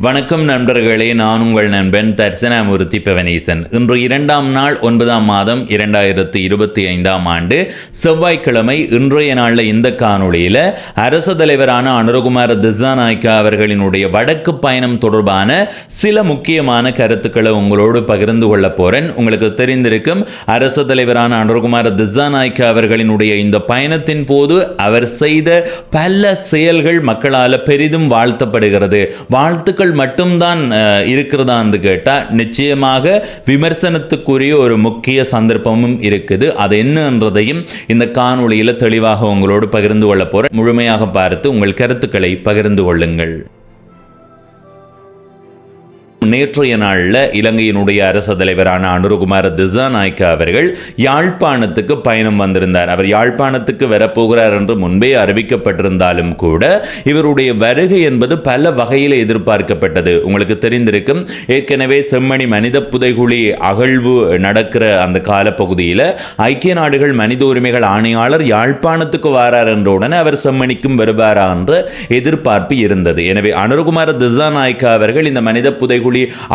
வணக்கம் நண்பர்களே நான் உங்கள் நண்பன் தர்சனாமூர்த்தி பவனீசன். இன்று இரண்டாம் நாள் ஒன்பதாம் மாதம் இரண்டாயிரத்தி இருபத்தி ஐந்தாம் ஆண்டு செவ்வாய்க்கிழமை இன்றைய நாளில் இந்த காணொளியில் அரசு தலைவரான அனுரகுமார திசாநாய்க்கா அவர்களினுடைய வடக்கு பயணம் தொடர்பான சில முக்கியமான கருத்துக்களை உங்களோடு பகிர்ந்து கொள்ள போறேன். உங்களுக்கு தெரிந்திருக்கும் அரசு தலைவரான அனுரகுமார திசாநாய்க்கா அவர்களினுடைய இந்த பயணத்தின் போது அவர் செய்த பல செயல்கள் மக்களால் பெரிதும் வாழ்த்தப்படுகிறது. வாழ்த்துக்கள் மட்டும்தான் இருக்கிறதா என்று கேட்டால் நிச்சயமாக விமர்சனத்துக்குரிய ஒரு முக்கிய சந்தர்ப்பமும் இருக்குது. அது என்னன்றதையும் இந்த காணொளியில் தெளிவாக உங்களோடு பகிர்ந்து கொள்ள போகிறேன் முழுமையாக பார்த்து உங்கள் கருத்துக்களை பகிர்ந்து கொள்ளுங்கள். நேற்றைய நாளில் இலங்கையினுடைய அரசு தலைவரான அனுருகுமார திசாநாயக்க அவர்கள் யாழ்ப்பாணத்துக்கு பயணம் வந்திருந்தார். அவர் யாழ்ப்பாணத்துக்கு வரப்போகிறார் என்று முன்பே அறிவிக்கப்பட்டிருந்தாலும் கூட இவருடைய வருகை என்பது பல வகையில் எதிர்பார்க்கப்பட்டது. உங்களுக்கு தெரிந்திருக்கும் ஏற்கனவே செம்மணி மனித புதைகுழி அகழ்வு நடக்கிற அந்த காலப்பகுதியில் ஐக்கிய நாடுகள் மனித உரிமைகள் ஆணையாளர் யாழ்ப்பாணத்துக்கு வாரார் என்ற உடனே அவர் செம்மணிக்கும் வருவாரா என்ற எதிர்பார்ப்பு இருந்தது. எனவே அனுருகுமார திசாநாயக்கா அவர்கள் இந்த மனித புதைகுழி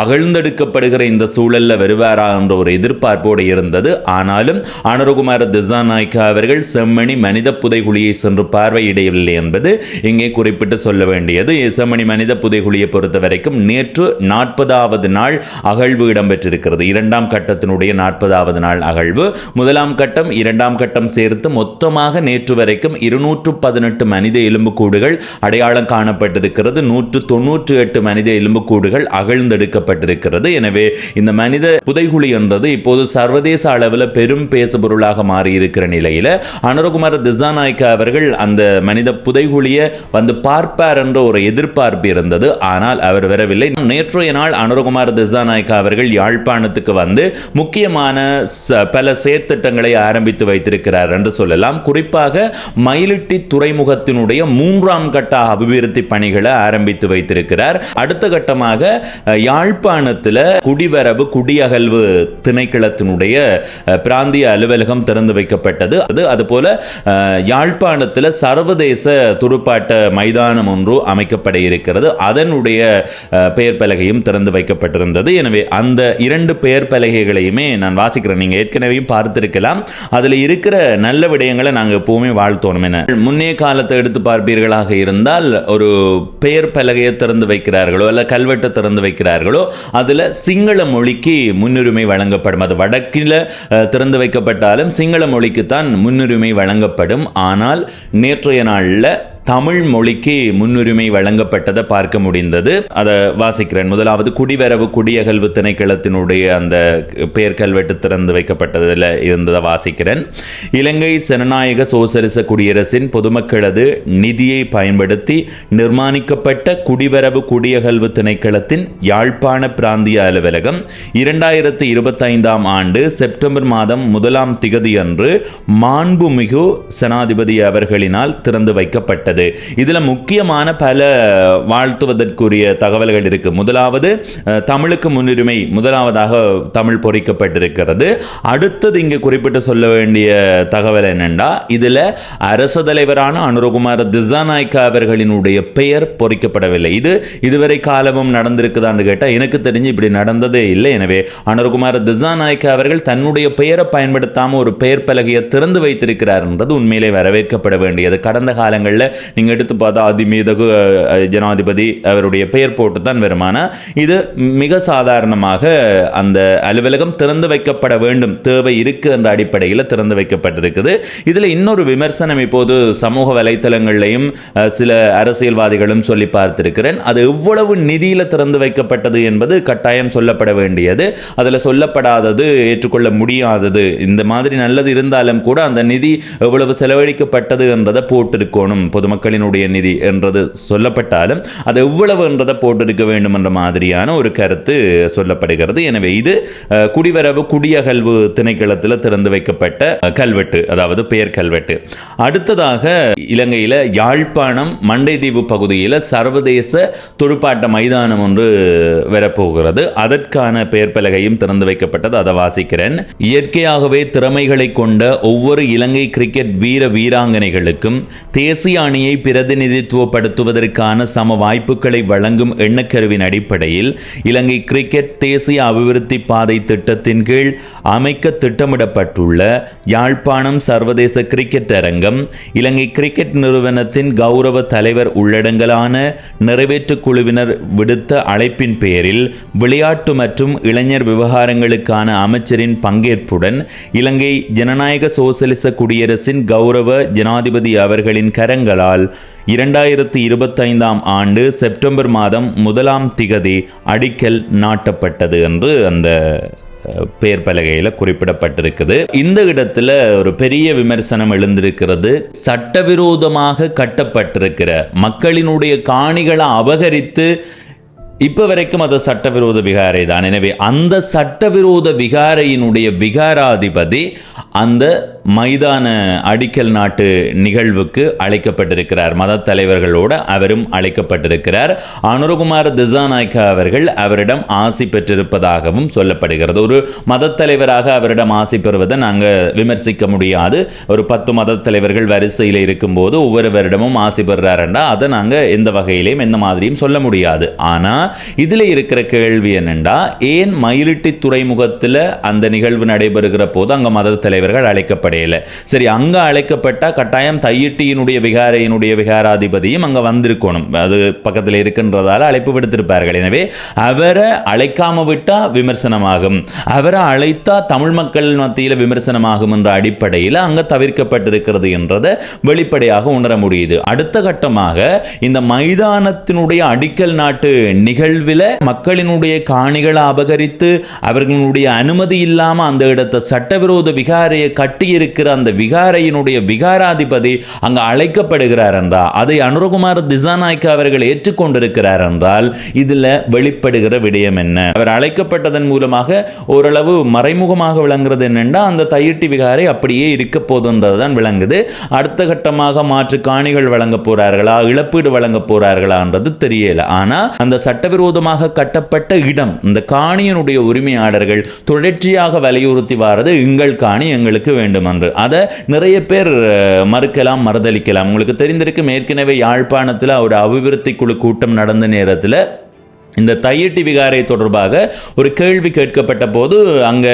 அகழ்ந்தெடுக்கப்படுகிற இந்த சூழலில் வருவாரா என்ற ஒரு எதிர்பார்ப்போடு இருந்தது. ஆனாலும் அனுரகுமார திசாநாயக்கா அவர்கள் செம்மணி மனித புதைகுழியை சென்று பார்வையிடவில்லை என்பது இங்கே குறிப்பிட்டு சொல்ல வேண்டியது. செம்மணி மனித புதைகுழியை பொறுத்த வரைக்கும் நேற்று நாற்பதாவது நாள் அகழ்வு இடம்பெற்றிருக்கிறது. இரண்டாம் கட்டத்தினுடைய நாற்பதாவது நாள் அகழ்வு. முதலாம் கட்டம் இரண்டாம் கட்டம் சேர்த்து மொத்தமாக நேற்று வரைக்கும் இருநூற்று பதினெட்டு மனித எலும்புக்கூடுகள் அடையாளம் காணப்பட்டிருக்கிறது. நூற்று தொன்னூற்று எட்டு மனித எலும்புக்கூடுகள் அகழ் தேர்ந்தெடுக்கப்பட்டிருக்கிறது. எனவே இந்த மனித புதைகுழி என்றது இப்போது சர்வதேச அளவில் பெரும் பேசுபொருளாக மாறியிருக்கிற நிலையில் அனுரகுமார திசாநாயக்கா அவர்கள் அந்த மனித புதைகுழியை வந்து பார்ப்பார் என்ற ஒரு எதிர்பார்ப்பு இருந்தது. ஆனால் அவர் வரவில்லை. நேற்றைய நாள் அனுரகுமார திசாநாயக்கா அவர்கள் யாழ்ப்பாணத்துக்கு வந்து முக்கியமான பல செயற்திட்டங்களை ஆரம்பித்து வைத்திருக்கிறார் என்று சொல்லலாம். குறிப்பாக மயிலிட்டி துறைமுகத்தினுடைய மூன்றாம் கட்ட அபிவிருத்தி பணிகளை ஆரம்பித்து வைத்திருக்கிறார். அடுத்த கட்டமாக யாழ்ப்பாணத்தில் குடிவரவு குடியகல்வு திணைக்களத்தினுடைய பிராந்திய அலுவலகம் திறந்து வைக்கப்பட்டது. அது அதுபோல யாழ்ப்பாணத்தில் சர்வதேச துடுப்பாட்ட மைதானம் ஒன்று அமைக்கப்பட இருக்கிறது. அதனுடைய பெயர் பலகையும் திறந்து வைக்கப்பட்டிருந்தது. எனவே அந்த இரண்டு பெயர் பலகைகளையுமே நான் வாசிக்கிறேன். நீங்க ஏற்கனவே பார்த்திருக்கலாம். அதில் இருக்கிற நல்ல விடயங்களை நாங்கள் எப்பவுமே வாழ்த்தோணும் என. முன்னே காலத்தை எடுத்து பார்ப்பீர்களாக இருந்தால் ஒரு பெயர் பலகையை திறந்து வைக்கிறார்களோ அல்ல கல்வெட்டை திறந்து வைக்கிறார்களோ அதுல சிங்கள மொழிக்கு முன்னுரிமை வழங்கப்படும். அது வடக்கில் திறந்து வைக்கப்பட்டாலும் சிங்கள மொழிக்கு தான் முன்னுரிமை வழங்கப்படும். ஆனால் நேற்றைய நாளில் தமிழ் மொழிக்கு முன்னுரிமை வழங்கப்பட்டதை பார்க்க முடிந்தது. அதை வாசிக்கிறேன். முதலாவது குடிவரவு குடியகல்வு திணைக்களத்தினுடைய அந்த பெயர் கல்வெட்டு திறந்து வைக்கப்பட்டதில் இருந்ததை வாசிக்கிறேன். இலங்கை ஜனநாயக சோசலிச குடியரசின் பொதுமக்களது நிதியை பயன்படுத்தி நிர்மாணிக்கப்பட்ட குடிவரவு குடியகல்வு திணைக்களத்தின் யாழ்ப்பாண பிராந்திய அலுவலகம் இரண்டாயிரத்தி இருபத்தைந்தாம் ஆண்டு செப்டம்பர் மாதம் முதலாம் திகதியன்று மாண்புமிகு சனாதிபதி அவர்களினால் திறந்து வைக்கப்பட்டது. இதுல முக்கியமான பல வாழ்த்துவதற்குரிய தகவல்கள் இருக்கு. முதலாவது தமிழுக்கு முன்னுரிமை முதலாவதாக தமிழ் பொறிக்கப்பட்டிருக்கிறது. அடுத்தது இங்கே குறிப்பிட்டு சொல்ல வேண்டிய தகவல் என்னென்றா இதில் அரசு தலைவரான அனுரகுமார திசாநாயக்க அவர்களினுடைய பெயர் பொறிக்கப்படவில்லை. இது இதுவரை காலமும் நடந்திருக்குதான்னு கேட்டால் எனக்கு தெரிஞ்சு இப்படி நடந்ததே இல்லை. எனவே அனுரகுமார திசாநாயக்க அவர்கள் தன்னுடைய பெயரை பயன்படுத்தாமல் ஒரு பெயர் பலகையை திறந்து வைத்திருக்கிறார் என்றது உண்மையிலே வரவேற்கப்பட வேண்டியது. கடந்த காலங்களில் நீங்கள் எடுத்து பார்த்தா அதிமீதகு ஜனாதிபதி அவருடைய பெயர் போட்டு தான் வருமானா? இது மிக சாதாரணமாக அந்த அலுவலகம் திறந்து வைக்கப்பட வேண்டும். தேவை இருக்கு அந்த அடிப்படையில் திறந்து வைக்கப்பட்டிருக்குது. இதில் இன்னொரு விமர்சனம் இப்போது சமூக வலைத்தளங்கள்லையும் சில அரசியல்வாதிகளும் சொல்லி பார்த்திருக்கிறேன். அது எவ்வளவு நிதியில் திறந்து வைக்கப்பட்டது என்பது கட்டாயம் சொல்லப்பட வேண்டியது. அதில் சொல்லப்படாதது ஏற்றுக்கொள்ள முடியாதது. இந்த மாதிரி நல்லது இருந்தாலும் கூட அந்த நிதி எவ்வளவு செலவழிக்கப்பட்டது என்பதை போட்டிருக்கணும். பொதுமக்கள் மக்களினுடைய நிதி என்றது சொல்லப்பட்டாலும் அது எவ்வளவு என்றதை போட்டிருக்க வேண்டும் என்ற மாதிரியான ஒரு கருத்து சொல்லப்படுகிறது. எனவே இது குடிவரவு குடியகல்வு திணைக்களத்தில் திறந்து வைக்கப்பட்ட கல்வெட்டு அதாவது பெயர் கல்வெட்டு. அடுத்ததாக இலங்கையில் யாழ்ப்பாணம் மண்டைதீவு பகுதியில் சர்வதேச துடுப்பாட்ட மைதானம் ஒன்று வரப்போகிறது. அதற்கான பெயர் பலகையும் திறந்து வைக்கப்பட்டது. அதை வாசிக்கிறேன். இயற்கையாகவே திறமைகளை கொண்ட ஒவ்வொரு இலங்கை கிரிக்கெட் வீர வீராங்கனைகளுக்கும் தேசிய அணி முறைமையை பிரதிநிதித்துவப்படுத்துவதற்கான சம வாய்ப்புகளை வழங்கும் எண்ணக்கருவின் அடிப்படையில் இலங்கை கிரிக்கெட் தேசிய அபிவிருத்தி பாதை திட்டத்தின் கீழ் அமைக்க திட்டமிடப்பட்டுள்ள யாழ்ப்பாணம் சர்வதேச கிரிக்கெட் அரங்கம் இலங்கை கிரிக்கெட் நிறுவனத்தின் கௌரவ தலைவர் உள்ளடங்கலான நிறைவேற்று குழுவினர் விடுத்த அழைப்பின் பெயரில் விளையாட்டு மற்றும் இளைஞர் விவகாரங்களுக்கான அமைச்சரின் பங்கேற்புடன் இலங்கை ஜனநாயக சோசலிச குடியரசின் கௌரவ ஜனாதிபதி அவர்களின் கரங்களால் இரண்டாயிரத்தி இருபத்தைந்தாம் ஆண்டு செப்டம்பர் மாதம் முதலாம் திகதி அடிக்கல் நாட்டப்பட்டது என்று அந்த பெயர் பலகையில் குறிப்பிடப்பட்டிருக்குது. இந்த இடத்துல ஒரு பெரிய விமர்சனம் எழுந்திருக்கிறது. சட்டவிரோதமாக கட்டப்பட்டிருக்கிற மக்களினுடைய காணிகளை அபகரித்து இப்போ வரைக்கும் அது சட்டவிரோத விகாரை தான் எனவே அந்த சட்டவிரோத விகாரையினுடைய விகாராதிபதி அந்த மைதான அடிக்கல் நாட்டு நிகழ்வுக்கு அழைக்கப்பட்டிருக்கிறார். மத தலைவர்களோடு அவரும் அழைக்கப்பட்டிருக்கிறார். அனுரகுமார் திசாநாயக்கா அவர்கள் அவரிடம் ஆசி பெற்றிருப்பதாகவும் சொல்லப்படுகிறது. ஒரு மத தலைவராக அவரிடம் ஆசி பெறுவதை நாங்கள் விமர்சிக்க முடியாது. ஒரு பத்து மத தலைவர்கள் வரிசையில் இருக்கும்போது ஒவ்வொருவரிடமும் ஆசி பெறுறாருண்டா? அதை நாங்கள் எந்த வகையிலையும் எந்த மாதிரியும் சொல்ல முடியாது. ஆனால் இதில் இருக்கிற கேள்வி என்னென்னா ஏன் மயிலிட்டி துறைமுகத்தில் அந்த நிகழ்வு நடைபெறுகிற போது அங்கே மத தலைவர்கள் அடிப்படையில். சரி அங்கே அழைக்கப்பட்டா கட்டாயம் தையிட்டியினுடைய விகாரையினுடைய விகாராதிபதியும் அங்கே வந்திருக்கணும். அது பக்கத்தில் இருக்கின்றதால அழைப்பு விடுத்திருப்பார்கள். எனவே அவரை அழைக்காம விட்டா விமர்சனமாகும். அவரை அழைத்தா தமிழ் மக்கள் மத்தியில் விமர்சனமாகும் என்ற அடிப்படையில் அங்கே தவிர்க்கப்பட்டிருக்கிறது என்றதை வெளிப்படையாக உணர முடியுது. அடுத்த கட்டமாக இந்த மைதானத்தினுடைய அடிக்கல் நாட்டு நிகழ்வில் மக்களினுடைய காணிகளை அபகரித்து அவர்களுடைய அனுமதி இல்லாமல் அந்த இடத்தை சட்டவிரோத விகாரையை இருக்கிற அந்த விகாரையினுடைய விகாராதிபதி அங்கு அழைக்கப்படுகிறார் என்றால் அதை அனுரகுமார் திசாநாய்க்கு அவர்கள் ஏற்றுக்கொண்டிருக்கிறார் என்றால் இதுல வெளிப்படுகிற விடயம் என்ன? அவர் அழைக்கப்பட்டதன் மூலமாக ஓரளவு மறைமுகமாக விளங்குறது என்னென்னா அந்த தையிட்டி விகாரை அப்படியே இருக்க போதுன்றதுதான் விளங்குது. அடுத்த கட்டமாக மாற்று காணிகள் வழங்க போறார்களா இழப்பீடு வழங்க போறார்களான்றது தெரியல. ஆனா அந்த சட்டவிரோதமாக கட்டப்பட்ட இடம் இந்த காணியினுடைய உரிமையாளர்கள் தொடர்ச்சியாக வலியுறுத்தி வாரது எங்கள் காணி எங்களுக்கு வேண்டும்? என்று அதை நிறைய பேர் மறுக்கலாம் மறுதளிக்கலாம் உங்களுக்கு தெரிந்திருக்கும் ஏற்கனவே யாழ்ப்பாணத்தில் ஒரு அபிவிருத்தி குழு கூட்டம் நடந்த நேரத்தில் இந்த தையட்டி விகாரை தொடர்பாக ஒரு கேள்வி கேட்கப்பட்ட போது அங்கே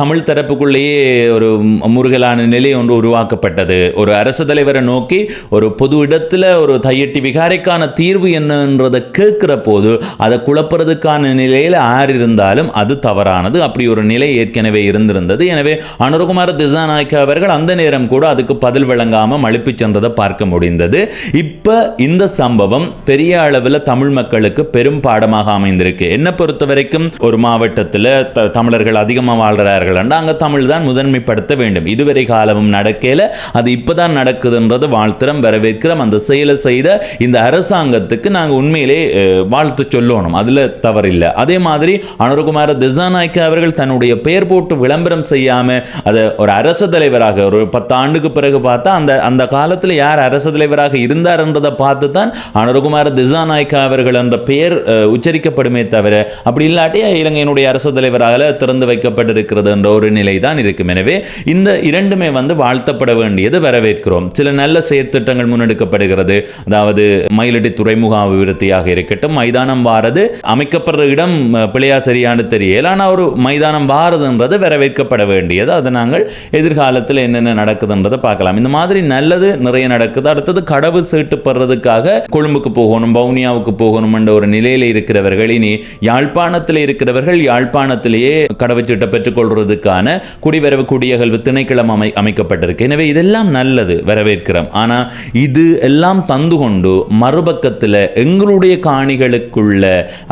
தமிழ் தரப்புக்குள்ளேயே ஒரு முருகலான நிலை ஒன்று உருவாக்கப்பட்டது. ஒரு அரசு தலைவரை நோக்கி ஒரு பொது இடத்துல ஒரு தையட்டி விகாரைக்கான தீர்வு என்னன்றதை கேட்கிற போது அதை குழப்புறதுக்கான நிலையில் யார் இருந்தாலும் அது தவறானது. அப்படி ஒரு நிலை ஏற்கனவே இருந்திருந்தது. எனவே அனுரகுமார திசாநாயக்க அவர்கள் அந்த நேரம் கூட அதுக்கு பதில் வழங்காமல் மழுப்பி சென்றதை பார்க்க முடிந்தது. இப்போ இந்த சம்பவம் பெரிய அளவில் தமிழ் மக்களுக்கு பெரும் பாடமாக அமைந்திருக்கு. என்ன பொறுத்த வரைக்கும் ஒரு மாவட்டத்தில் த- தமிழர்கள் அதிகமாக வாழ்கிறார்கள் அங்கே தமிழ் தான் முதன்மைப்படுத்த வேண்டும். இதுவரை காலமும் நடக்கல. அது இப்போதான் நடக்குதுன்றது வாழ்த்திரம் வரவேற்கிறோம். அந்த செயலை செய்த இந்த அரசாங்கத்துக்கு நாங்கள் உண்மையிலே வாழ்த்து சொல்லணும். அதில் தவறில்லை. அதே மாதிரி அனுரகுமார திசாநாயக்க அவர்கள் தன்னுடைய பெயர் போட்டு விளம்பரம் செய்யாம அதை ஒரு அரசு தலைவராக ஒரு பத்து ஆண்டுக்கு பிறகு பார்த்தா அந்த அந்த காலத்தில் யார் அரசு தலைவராக இருந்தார் என்றதை பார்த்து தான் அனுரகுமார திசாநாயக்கா அவர்கள் என்ற பெயர் உச்ச உச்சரிக்கப்படுமே தவிர அப்படி இல்லாட்டி இலங்கையினுடைய அரசு தலைவராக திறந்து வைக்கப்பட்டிருக்கிறது என்ற ஒரு நிலை தான் இருக்கும். எனவே இந்த இரண்டுமே வந்து வாழ்த்தப்பட வேண்டியது வரவேற்கிறோம். சில நல்ல செயற்திட்டங்கள் முன்னெடுக்கப்படுகிறது. அதாவது மயிலடி துறைமுக அபிவிருத்தியாக இருக்கட்டும் மைதானம் வாரது அமைக்கப்படுற இடம் பிள்ளையா பிழையா சரியானு தெரியல ஆனால் ஒரு மைதானம் வாரதுன்றது வரவேற்கப்பட வேண்டியது. அதை நாங்கள் எதிர்காலத்தில் என்னென்ன நடக்குதுன்றதை பார்க்கலாம். இந்த மாதிரி நல்லது நிறைய நடக்குது. அடுத்தது கடவு சீட்டு பெறதுக்காக கொழும்புக்கு போகணும் பவுனியாவுக்கு போகணும் என்ற ஒரு நிலையில் இருக்கிறவர்கள் இனி யாழ்ப்பாணத்தில் இருக்கிறவர்கள் யாழ்ப்பாணத்திலேயே கடவுச்சீட்டை பெற்றுக்கொள்வதற்கான குடிவரவு குடியகல்வு திணைக்களம் அமை அமைக்கப்பட்டிருக்கு. எனவே இதெல்லாம் நல்லது வரவேற்கிறோம். ஆனால் இது எல்லாம் தந்து கொண்டு மறுபக்கத்தில் எங்களுடைய காணிகளுக்குள்ள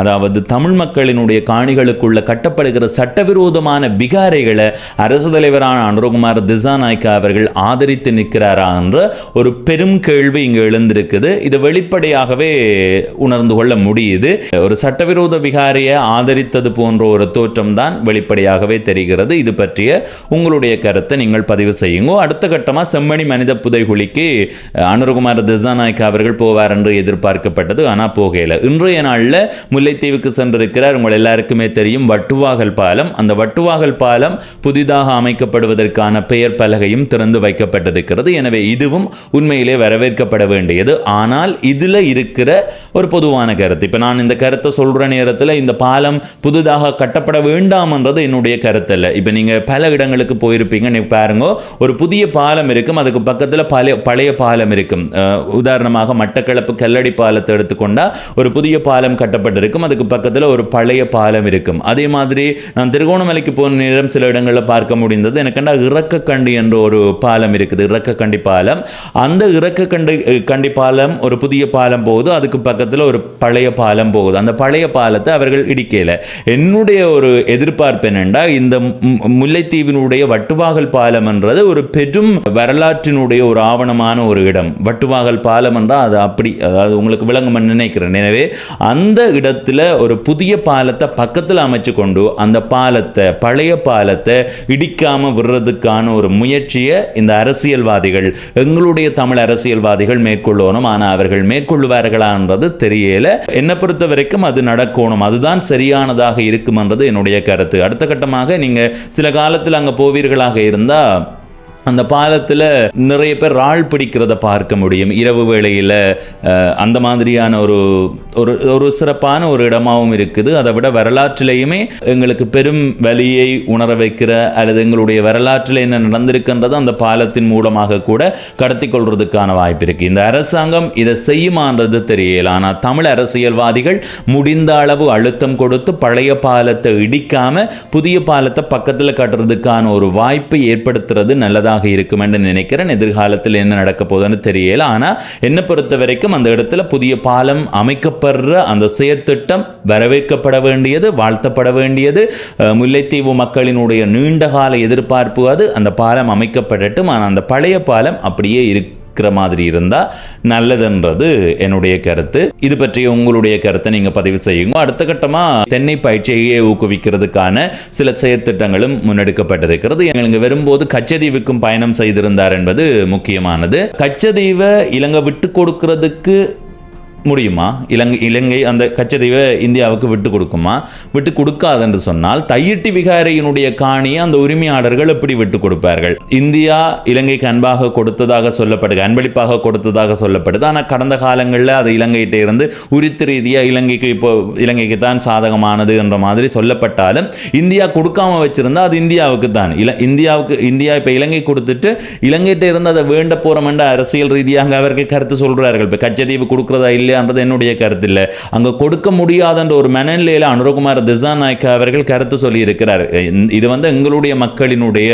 அதாவது தமிழ் மக்களினுடைய காணிகளுக்குள்ள கட்டப்படுகிற சட்டவிரோதமான விகாரைகளை அரசு தலைவரான அனுரகுமார் திசாநாய்க்கா அவர்கள் ஆதரித்து நிற்கிறாரா என்ற ஒரு பெரும் கேள்வி இங்கு எழுந்திருக்குது. இது வெளிப்படையாகவே உணர்ந்து கொள்ள முடியுது. ஒரு ஒரு சட்டவிரோத விகாரியை ஆதரித்தது போன்ற ஒரு தோற்றம் தான் வெளிப்படையாகவே தெரிகிறது. இது பற்றிய உங்களுடைய கருத்தை நீங்கள் பதிவு செய்யுங்க. அடுத்த கட்டமாக செம்மணி மனித புதைகுழிக்கு அஹ், அனுரகுமார் திசாநாயக் அவர்கள் போவார் என்று எதிர்பார்க்கப்பட்டது. ஆனால் போகையில் இன்றைய நாளில் முல்லைத்தீவுக்கு சென்றிருக்கிறார். உங்கள் எல்லாருக்குமே தெரியும் வட்டுவாகல் பாலம். அந்த வட்டுவாகல் பாலம் புதிதாக அமைக்கப்படுவதற்கான பெயர் பலகையும் திறந்து வைக்கப்பட்டிருக்கிறது. எனவே இதுவும் உண்மையிலே வரவேற்கப்பட வேண்டியது. ஆனால் இதில் இருக்கிற ஒரு பொதுவான கருத்து. இப்போ நான் இந்த கருத்தை சொல்கிற நேரத்தில் இந்த பாலம் புதிதாக கட்டப்பட வேண்டாம்ன்றது என்னுடைய கருத்து இல்லை இப்போ நீங்கள் பல இடங்களுக்கு போயிருப்பீங்க. நீ பாருங்க ஒரு புதிய பாலம் இருக்கும். அதுக்கு பக்கத்தில் பழைய பழைய பாலம் இருக்கும். உதாரணமாக மட்டக்களப்பு கல்லடி பாலத்தை எடுத்துக்கொண்டால் ஒரு புதிய பாலம் கட்டப்பட்டிருக்கும். அதுக்கு பக்கத்தில் ஒரு பழைய பாலம் இருக்கும். அதே மாதிரி நான் திருகோணமலைக்கு போன நேரம் சில இடங்களில் பார்க்க முடிந்தது. எனக்குண்டா இறக்கக்கண்டி என்ற ஒரு பாலம் இருக்குது. இறக்கக்கண்டி பாலம். அந்த இறக்கக்கண்டி கண்டி பாலம் ஒரு புதிய பாலம் போகுது. அதுக்கு பக்கத்தில் ஒரு பழைய பாலம் போகுது. அந்த பழைய பாலத்தை அவர்கள் இடிக்கல. என்னுடைய ஒரு எதிர்பார்ப்பு என்னென்றா இந்த முல்லைத்தீவினுடைய வட்டுவாகல் பாலம் என்றது ஒரு பெரும் வரலாற்றினுடைய ஒரு ஆவணமான ஒரு இடம். வட்டுவாகல் பாலம் என்றால் அது அப்படி அதாவது உங்களுக்கு விளங்கும்னு நினைக்கிறேன். எனவே அந்த இடத்துல ஒரு புதிய பாலத்தை பக்கத்தில் அமைச்சு கொண்டு அந்த பாலத்தை பழைய பாலத்தை இடிக்காம விடுறதுக்கான ஒரு முயற்சியை இந்த அரசியல்வாதிகள் எங்களுடைய தமிழ் அரசியல்வாதிகள் மேற்கொள்ளணும். ஆனால் அவர்கள் மேற்கொள்வார்களான்றது தெரியல. என்னை பொறுத்த வரைக்கும் அது நடக்கணும். அதுதான் சரியானதாக இருக்கும்ன்றது என்னுடைய கருத்து. அடுத்த கட்டமாக நீங்க சில காலத்தில் அங்க போவீர்களாக இருந்தால் அந்த பாலத்தில் நிறைய பேர் ஆள் பிடிக்கிறத பார்க்க முடியும். இரவு வேளையில் அந்த மாதிரியான ஒரு ஒரு ஒரு சிறப்பான ஒரு இடமாகவும் இருக்குது. அதை விட வரலாற்றிலேயுமே எங்களுக்கு பெரும் வலியை உணர வைக்கிற அல்லது எங்களுடைய வரலாற்றில் என்ன நடந்திருக்கின்றது அந்த பாலத்தின் மூலமாக கூட கடத்தி கொள்வதுக்கான வாய்ப்பு இருக்குது இந்த அரசாங்கம் இதை செய்யுமான்றது தெரியல. ஆனால் தமிழ் அரசியல்வாதிகள் முடிந்த அளவு அழுத்தம் கொடுத்து பழைய பாலத்தை இடிக்காமல் புதிய பாலத்தை பக்கத்தில் கட்டுறதுக்கான ஒரு வாய்ப்பை ஏற்படுத்துறது நல்லதாக இருக்கும் என்று நினைக்கிறேன். எதிர்காலத்தில் என்ன நடக்க போகுதுன்னு தெரியல. ஆனால் என்னை பொறுத்த வரைக்கும் அந்த இடத்துல புதிய பாலம் அமைக்கப்படுற அந்த செயற்திட்டம் வரவேற்கப்பட வேண்டியது வாழ்த்தப்பட வேண்டியது. முல்லைத்தீவு மக்களினுடைய நீண்டகால எதிர்பார்ப்பு அது. அந்த பாலம் அமைக்கப்படட்டும். ஆனால் அந்த பழைய பாலம் அப்படியே இருக்கு. இருக்கிற மாதிரி இருந்தால் நல்லதுன்றது என்னுடைய கருத்து. இது பற்றிய உங்களுடைய கருத்தை நீங்கள் பதிவு செய்யுங்க. அடுத்த கட்டமாக தென்னை பயிற்சியை ஊக்குவிக்கிறதுக்கான சில செயற்திட்டங்களும் முன்னெடுக்கப்பட்டிருக்கிறது. எங்களுக்கு வரும்போது கச்சதீவுக்கும் பயணம் செய்திருந்தார் என்பது முக்கியமானது. கச்சதீவை இலங்கை விட்டு கொடுக்கிறதுக்கு முடியுமா? இலங்கை இலங்கை அந்த கச்சதீவை இந்தியாவுக்கு விட்டு கொடுக்குமா? விட்டு கொடுக்காது என்று சொன்னால் தையிட்டி விகாரையினுடைய காணியை அந்த உரிமையாளர்கள் எப்படி விட்டு கொடுப்பார்கள்? இந்தியா இலங்கைக்கு அன்பாக கொடுத்ததாக சொல்லப்படுது அன்பளிப்பாக கொடுத்ததாக சொல்லப்படுது. ஆனால் கடந்த காலங்களில் அது இலங்கையிட்ட இருந்து உரித்து ரீதியாக இலங்கைக்கு இப்போ இலங்கைக்கு தான் சாதகமானது என்ற மாதிரி சொல்லப்பட்டாலும் இந்தியா கொடுக்காம வச்சிருந்தா அது இந்தியாவுக்கு தான் இல இந்தியாவுக்கு இந்தியா இப்போ இலங்கை கொடுத்துட்டு இலங்கையிட்ட இருந்து அதை வேண்ட போறோம் என்ற அரசியல் ரீதியாக அவர்கள் கருத்து சொல்றார்கள். இப்போ கச்சதீவு கொடுக்குறதா இல்லை இல்லையான்றது என்னுடைய கருத்து இல்லை அங்கே கொடுக்க முடியாதன்ற ஒரு மனநிலையில் அனுரகுமார் திசாநாயக்க அவர்கள் கருத்து சொல்லியிருக்கிறார். இது வந்து எங்களுடைய மக்களினுடைய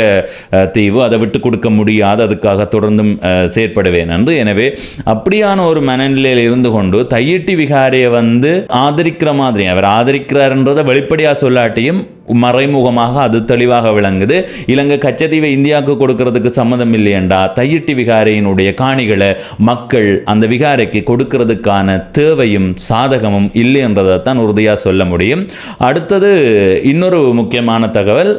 தீவு. அதை விட்டு கொடுக்க முடியாது. அதுக்காக தொடர்ந்தும் செயற்படுவேன் என்று. எனவே அப்படியான ஒரு மனநிலையில் இருந்து கொண்டு தையிட்டி விகாரியை வந்து ஆதரிக்கிற மாதிரி அவர் ஆதரிக்கிறார்ன்றதை வெளிப்படையாக சொல்லாட்டியும் மறைமுகமாக அது தெளிவாக விளங்குது. இலங்கை கச்சத்தீவை இந்தியாவுக்கு கொடுக்கறதுக்கு சம்மதம் இல்லையண்டா? தையிட்டி விகாரையினுடைய காணிகளை மக்கள் அந்த விகாரைக்கு கொடுக்கறதுக்கான தேவையும் சாதகமும் இல்லை என்றதை தான் உறுதியாக சொல்ல முடியும். அடுத்தது இன்னொரு முக்கியமான தகவல்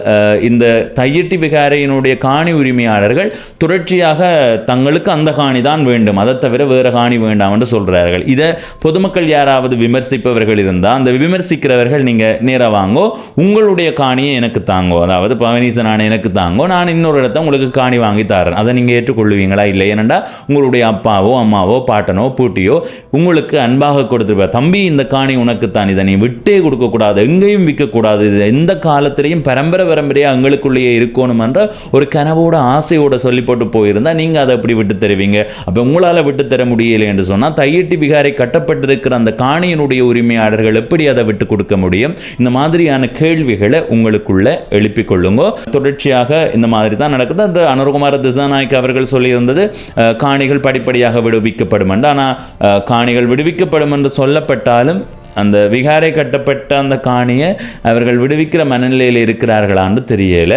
இந்த தையிட்டி விகாரையினுடைய காணி உரிமையாளர்கள் தொடர்ச்சியாக தங்களுக்கு அந்த காணி தான் வேண்டும். அதை தவிர வேறு காணி வேண்டாம் என்று சொல்கிறார்கள் இதை பொதுமக்கள் யாராவது விமர்சிப்பவர்கள் இருந்தால் அந்த விமர்சிக்கிறவர்கள் நீங்கள் நேராக வாங்கோ. உங்களுடைய காணியை எனக்கு தாங்கோ. அதாவது பவனீசன் நான் எனக்கு தாங்கோ. நான் இன்னொரு இடத்த உங்களுக்கு காணி வாங்கி தரேன். அதை நீங்கள் ஏற்றுக்கொள்வீங்களா? இல்லை. ஏனண்டா உங்களுடைய அப்பாவோ அம்மாவோ பாட்டனோ பூட்டியோ உங்களுக்கு அன்பாக கொடுத்துருப்பார் தம்பி இந்த காணி உனக்கு தான். இதை நீ விட்டே கொடுக்கக்கூடாது. எங்கேயும் விற்கக்கூடாது. இது எந்த காலத்திலையும் பரம்பரை பரம்பரையாக எங்களுக்குள்ளேயே இருக்கணும் என்ற ஒரு கனவோட ஆசையோட சொல்லி போட்டு போயிருந்தால் நீங்கள் அதை எப்படி விட்டு தருவீங்க? அப்போ உங்களால் விட்டு தர முடியலை என்று சொன்னால் தையிட்டி விகாரை கட்டப்பட்டிருக்கிற அந்த காணியினுடைய உரிமையாளர்கள் எப்படி அதை விட்டு கொடுக்க முடியும்? இந்த மாதிரியான கேள்விகள் உங்களுக்குள்ள எழுப்பிக் கொள்ளுங்க தொடர்ச்சியாக இந்த மாதிரி தான் நடக்குது. அந்த அனுர்குமார திசாநாயக் அவர்கள் சொல்லியிருந்தது காணிகள் படிப்படியாக விடுவிக்கப்படும் என்று ஆனால் காணிகள் விடுவிக்கப்படும் என்று சொல்லப்பட்டாலும் அந்த விகாரை கட்டப்பட்ட அந்த காணியை அவர்கள் விடுவிக்கிற மனநிலையில் இருக்கிறார்களான்னு தெரியல.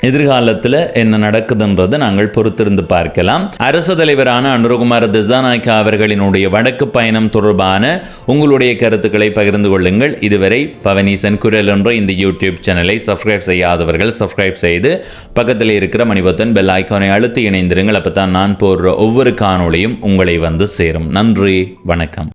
எதிர்காலத்தில் என்ன நடக்குதுன்றதை நாங்கள் பொறுத்திருந்து பார்க்கலாம். அரசு தலைவரான அனுரகுமார திசாநாயக்கா அவர்களினுடைய வடக்கு பயணம் தொடர்பான உங்களுடைய கருத்துக்களை பகிர்ந்து கொள்ளுங்கள். இதுவரை பவனீசன் குரல் என்ற இந்த யூடியூப் சேனலை சப்ஸ்கிரைப் செய்யாதவர்கள் சப்ஸ்கிரைப் செய்து பக்கத்தில் இருக்கிற மணிபத்தன் பெல் ஐக்கானை அழுத்தி இணைந்திருங்கள். அப்போ தான் நான் போடுற ஒவ்வொரு காணொளியும் உங்களை வந்து சேரும். நன்றி வணக்கம்.